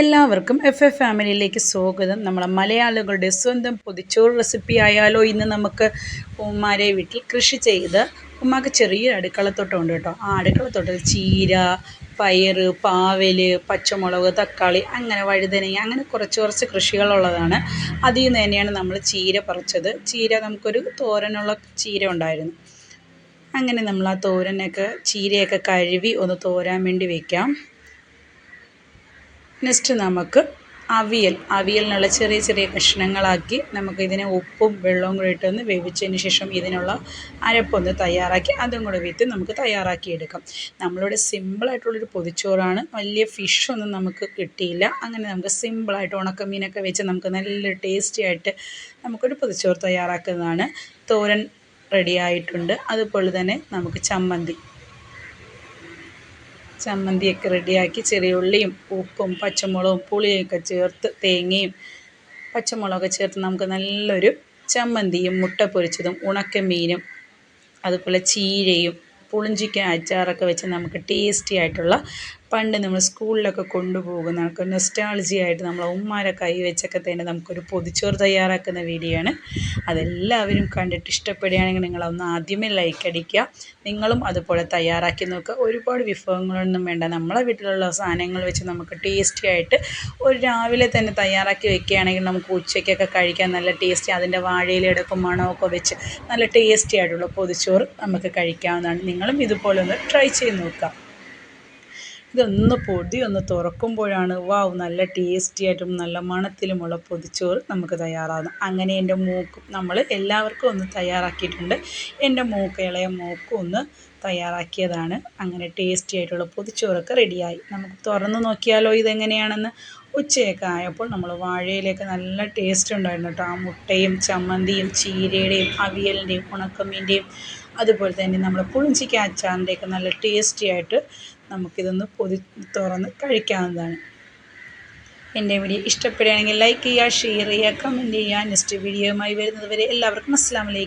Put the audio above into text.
എല്ലാവർക്കും F A ഫാമിലിയിലേക്ക് സ്വാഗതം. നമ്മളെ മലയാളികളുടെ സ്വന്തം പൊതിച്ചോറ് റെസിപ്പി ആയാലോ ഇന്ന് നമുക്ക് ഉമ്മാരെ വീട്ടിൽ കൃഷി ചെയ്ത് ഉമ്മാക്ക് ചെറിയൊരു അടുക്കളത്തോട്ടം ഉണ്ട് കേട്ടോ. ആ അടുക്കളത്തോട്ടത്തിൽ ചീര പയർ പാവൽ പച്ചമുളക് തക്കാളി അങ്ങനെ വഴുതനങ്ങ അങ്ങനെ കുറച്ച് കുറച്ച് കൃഷികളുള്ളതാണ്. അതിൽ നിന്ന് തന്നെയാണ് നമ്മൾ ചീര പറിച്ചത്. ചീര നമുക്കൊരു തോരനുള്ള ചീര ഉണ്ടായിരുന്നു. അങ്ങനെ നമ്മൾ ആ തോരനൊക്കെ ചീരയൊക്കെ കഴുകി ഒന്ന് തോരാൻ വേണ്ടി വയ്ക്കാം നെക്സ്റ്റ് നമുക്ക് അവിയൽ. അവിയലിനുള്ള ചെറിയ ചെറിയ കഷ്ണങ്ങളാക്കി നമുക്കിതിനെ ഉപ്പും വെള്ളവും കൂടി ഇട്ടൊന്ന് വേവിച്ചതിന് ശേഷം ഇതിനുള്ള അരപ്പൊന്ന് തയ്യാറാക്കി അതും കൂടെ വിത്ത് നമുക്ക് തയ്യാറാക്കിയെടുക്കാം. നമ്മളിവിടെ സിമ്പിളായിട്ടുള്ളൊരു പൊതിച്ചോറാണ്. വലിയ ഫിഷൊന്നും നമുക്ക് കിട്ടിയില്ല. അങ്ങനെ നമുക്ക് സിമ്പിളായിട്ട് ഉണക്കമീനൊക്കെ വെച്ച് നമുക്ക് നല്ല ടേസ്റ്റി ആയിട്ട് നമുക്കൊരു പൊതിച്ചോറ് തയ്യാറാക്കുന്നതാണ്. തോരൻ റെഡിയായിട്ടുണ്ട് അതുപോലെ തന്നെ നമുക്ക് ചമ്മന്തി ചമ്മന്തിയൊക്കെ റെഡിയാക്കി ചെറിയ ഉള്ളിയും ഉപ്പും പച്ചമുളകും പുളിയൊക്കെ ചേർത്ത് തേങ്ങയും പച്ചമുളകൊക്കെ ചേർത്ത് നമുക്ക് നല്ലൊരു ചമ്മന്തിയും മുട്ട പൊരിച്ചതും ഉണക്കമീനും അതുപോലെ ചീരയും പുളിഞ്ചിക്ക അച്ചാറൊക്കെ വെച്ച് നമുക്ക് ടേസ്റ്റി ആയിട്ടുള്ള പണ്ട് നമ്മൾ സ്കൂളിലൊക്കെ കൊണ്ടുപോകുന്ന നമുക്ക് നൊസ്റ്റാളജി ആയിട്ട് നമ്മളെ ഉമ്മാരെ കൈ വെച്ചൊക്കെ തന്നെ നമുക്കൊരു പൊതിച്ചോറ് തയ്യാറാക്കുന്ന വീഡിയോ ആണ്. അതെല്ലാവരും കണ്ടിട്ട് ഇഷ്ടപ്പെടുകയാണെങ്കിൽ നിങ്ങളൊന്ന് ആദ്യമേ ലൈക്ക് അടിക്കുക. നിങ്ങളും അതുപോലെ തയ്യാറാക്കി നോക്കുക. ഒരുപാട് വിഭവങ്ങളൊന്നും വേണ്ട. നമ്മളെ വീട്ടിലുള്ള സാധനങ്ങൾ വെച്ച് നമുക്ക് ടേസ്റ്റി ആയിട്ട് ഒരു രാവിലെ തന്നെ തയ്യാറാക്കി വെക്കുകയാണെങ്കിൽ നമുക്ക് ഉച്ചയ്ക്കൊക്കെ കഴിക്കാൻ നല്ല ടേസ്റ്റി അതിന്റെ വാഴയിലെടുക്കും മണമൊക്കെ വെച്ച് നല്ല ടേസ്റ്റി ആയിട്ടുള്ള പൊതിച്ചോറ് നമുക്ക് കഴിക്കാവുന്നതാണ്. നിങ്ങളും ഇതുപോലെ ഒന്ന് ട്രൈ ചെയ്ത് നോക്കുക. ഇതൊന്ന് പൊടി ഒന്ന് തുറക്കുമ്പോഴാണ് വാവ് നല്ല ടേസ്റ്റി ആയിട്ടും നല്ല മണത്തിലുമുള്ള പൊതിച്ചോറ് നമുക്ക് തയ്യാറാകുന്നത് അങ്ങനെ എന്റെ മൂക്ക് നമ്മൾ എല്ലാവർക്കും ഒന്ന് തയ്യാറാക്കിയിട്ടുണ്ട്. എന്റെ മൂക്ക് ഇളയ മൂക്കും ഒന്ന് തയ്യാറാക്കിയതാണ്. അങ്ങനെ ടേസ്റ്റി ആയിട്ടുള്ള പൊതിച്ചോറൊക്കെ റെഡിയായി നമുക്ക് തുറന്ന് നോക്കിയാലോ ഇതെങ്ങനെയാണെന്ന്? ഉച്ചയൊക്കെ ആയപ്പോൾ നമ്മൾ വാഴയിലേക്ക് നല്ല ടേസ്റ്റ് ഉണ്ടായിരുന്നു കേട്ടോ. ആ മുട്ടയും ചമ്മന്തിയും ചീരയുടെയും അവിയലിന്റെയും ഉണക്കമീന്റെയും അതുപോലെ തന്നെ നമ്മൾ പുളിഞ്ചിക്ക അച്ചാറിന്റെയൊക്കെ നല്ല ടേസ്റ്റി ആയിട്ട് നമുക്കിതൊന്ന് പൊതി തുറന്ന് കഴിക്കാവുന്നതാണ്. എന്റെ വീഡിയോ ഇഷ്ടപ്പെടുകയാണെങ്കിൽ ലൈക്ക് ചെയ്യുക ഷെയർ ചെയ്യുക കമന്റ് ചെയ്യുക. നെക്സ്റ്റ് വീഡിയോയുമായി വരുന്നത് വരെ എല്ലാവർക്കും അസ്സാം വലൈക്കും